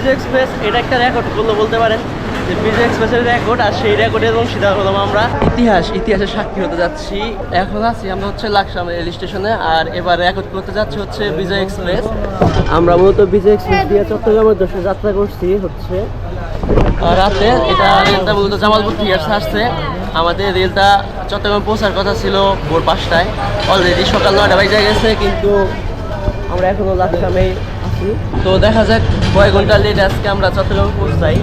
Bridge express এটা একটা record করল বলতে পারেন। যে ব্রিজ এক্সপ্রেসের রেকর্ড আর সেই রেকর্ডের অংশীদার হলাম আমরা। ইতিহাস ইতিহাসের সাক্ষী হতে যাচ্ছি। এখন আছি আমরা হচ্ছে লাকসাম রেল স্টেশনে, আর এবার রেকর্ড করতে যাচ্ছি হচ্ছে বিজয় এক্সপ্রেস আমরা মূলত বিজয় এক্সপ্রেস দিয়ে চট্টগ্রামের দশে যাত্রা করছি হচ্ছে। রাতে এটা রেলটা মূলত জামালপুর থেকে আসছে। আমাদের রেলটা চট্টগ্রামে পৌঁছার কথা ছিল ভোর পাঁচটায়। অলরেডি সকাল নয়টা বাজে গেছে, কিন্তু আমরা এখনও লাকসামে তো দেখা যাক কয় ঘণ্টা লেট আজকে আমরা চট্টগ্রামে পৌঁছাই।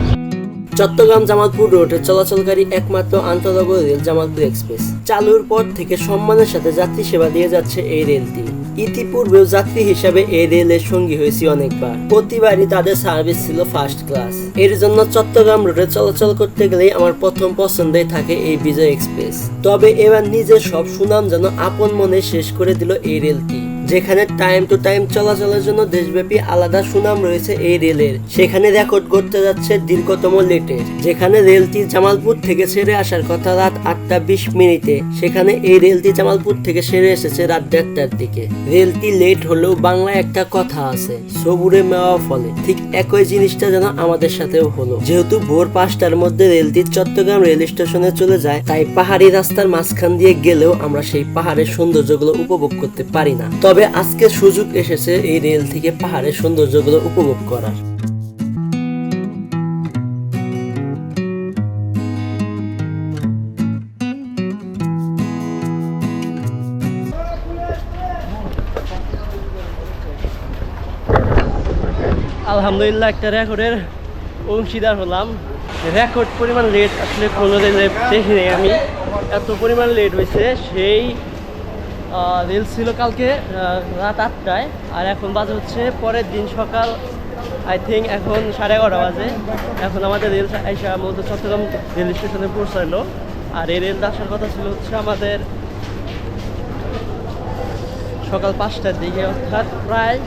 চট্টগ্রাম জামালপুর রোডে চলাচলকারী একমাত্র আন্তনগর রেল জামালপুর এক্সপ্রেস। চালুর পর থেকে সম্মানের সাথে যাত্রী সেবা দিয়ে যাচ্ছে এই রেলটি। ইতিপূর্বেও যাত্রী হিসাবে এই রেলের সঙ্গী হয়েছি অনেকবার। প্রতিবারই তাদের সার্ভিস ছিল ফার্স্ট ক্লাস এর জন্য চট্টগ্রাম রোডে চলাচল করতে গেলেই আমার প্রথম পছন্দই থাকে এই বিজয় এক্সপ্রেস। তবে এবার নিজের সব সুনাম যেন আপন মনে শেষ করে দিল এই রেলটি। যেখানে টাইম টু টাইম চলাচলের জন্য দেশব্যাপী আলাদা সুনাম রয়েছে এই রেলের। সেখানে রেকর্ড করতে যাচ্ছে দীর্ঘতম লেটে যেখানে রেলটি জামালপুর থেকে ছেড়ে আসার কথা রাত আটটা বিশ মিনিটে। সেখানে এই রেলটি জামালপুর থেকে সেরে এসেছে রাত দেড়টার দিকে। রেলটি লেট হলেও বাংলায় একটা কথা আছে, সবুরে মেওয়া ফলে। ঠিক একই জিনিসটা যেন আমাদের সাথেও হলো। যেহেতু ভোর পাঁচটার মধ্যে রেলটি চট্টগ্রাম রেল স্টেশনে চলে যায়, তাই পাহাড়ি রাস্তার মাঝখান দিয়ে গেলেও আমরা সেই পাহাড়ের সৌন্দর্যগুলো উপভোগ করতে পারি না। তবে আজকে সুযোগ এসেছে এই রেল থেকে পাহাড়ের সৌন্দর্যগুলো উপভোগ করার। আলহামদুলিল্লাহ, একটা রেকর্ডের অংশীদার হলাম। রেকর্ড পরিমাণ লেট আসলে কোনো দেখিনি আমি। এত পরিমাণ লেট হয়েছে, সেই রেল ছিল কালকে রাত আটটায়। আর এখন বাজে হচ্ছে পরের দিন সকাল আই থিঙ্ক এখন সাড়ে এগারোটা বাজে। এখন আমাদের রেল আইসা মূলত চট্টগ্রাম রেল স্টেশনে পৌঁছালো। আর এই রেলটা আসার কথা ছিল হচ্ছে আমাদের সকাল পাঁচটার দিকে, অর্থাৎ প্রায়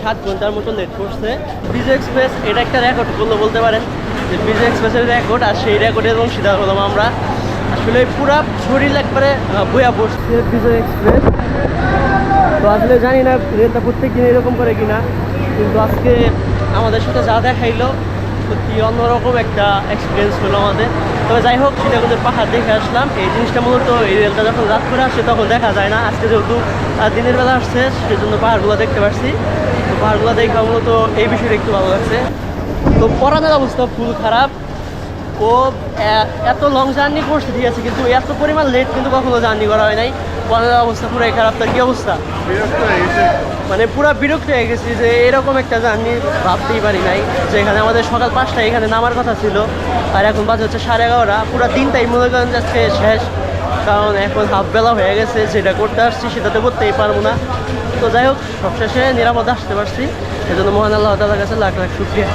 সাত ঘণ্টার মতো লেট করছে। ব্রিজ এক্সপ্রেস এটা একটা রেকর্ড করল বলতে পারেন যে ব্রিজ এক্সপ্রেসের রেকর্ড আর সেই রেকর্ডের অংশীদার হলাম আমরা। আসলে পুরা শরীর একবারে বইয়া পড়ছে। বিজয় এক্সপ্রেস তো আসলে জানি না রেলটা প্রত্যেক দিন এরকম করে কিনা, কিন্তু আজকে আমাদের সাথে যা দেখাইলো, সত্যি অন্যরকম একটা এক্সপিরিয়েন্স হলো আমাদের। তবে যাই হোক সেটা সীতাকুণ্ডের পাহাড় দেখে আসলাম। এই জিনিসটা মূলত এই রেলটা যখন রাত করে আসছে তখন দেখা যায় না। আজকে যেহেতু দিনের বেলা আসছে, সেজন্য পাহাড়গুলো দেখতে পারছি। তো পাহাড়গুলো দেখে মূলত এই বিষয়টা একটু ভালো লাগছে। তো পড়ানোর অবস্থা ফুল খারাপ। ও এত লং জার্নি করছে ঠিক আছে কিন্তু এত পরিমাণ লেট কিন্তু কখনো জার্নি করা হয় নাই। পড়ানোর অবস্থা পুরাই খারাপ তার কি অবস্থা? মানে পুরো বিরক্ত হয়ে গেছি যে এরকম একটা জার্নি ভাবতেই পারি নাই। যে এখানে আমাদের সকাল পাঁচটায় এখানে নামার কথা ছিল আর এখন বাজে হচ্ছে সাড়ে এগারোটা। পুরো দিনটাই মনে করেন যাচ্ছে শেষ। কারণ এখন হাফ বেলা হয়ে গেছে যেটা করতে আসছি সেটা তো করতেই পারব না। তো যাই হোক সবশেষে নিরাপদে আসতে পারছি। এই জন্য মহান আল্লাহ তালার কাছে লাখ লাখ শুক্রিয়া।